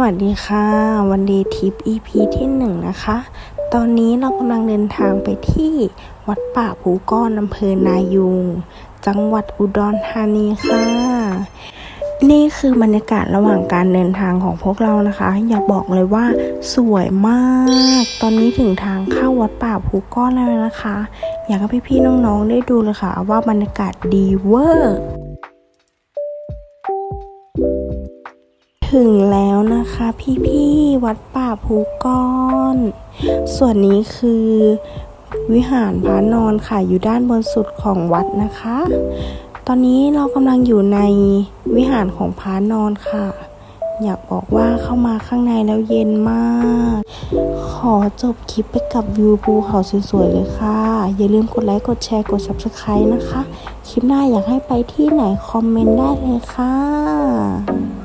วัสดีค่ะ วันดีทิป EP ที่หนึ่งนะคะ ตอนนี้เรากำลังเดินทางไปที่วัดป่าภูก้อนอำเภอนายุง จังหวัดอุดรธานีค่ะ นี่คือบรรยากาศระหว่างการเดินทางของพวกเรานะคะ อยากบอกเลยว่าสวยมาก ตอนนี้ถึงทางเข้าวัดป่าภูก้อนแล้วนะคะ อยากให้พี่ๆน้องๆได้ดูเลยค่ะ ว่าบรรยากาศดีเวอร์ ถึงแล้วนะคะพี่ๆวัดป่าภูก้อน ส่วนนี้คือวิหารพระนอนค่ะอยู่ด้านบนสุดของวัดนะคะ ตอนนี้เรากำลังอยู่ในวิหารของพระนอนค่ะ อยากบอกว่าเข้ามาข้างในแล้วเย็นมาก ขอจบคลิปไปกับวิวภูเขาสวยๆเลยค่ะ อย่าลืมกดไลค์ กดแชร์ กด subscribe นะคะ คลิปหน้าอยากให้ไปที่ไหนคอมเมนต์ได้เลยค่ะ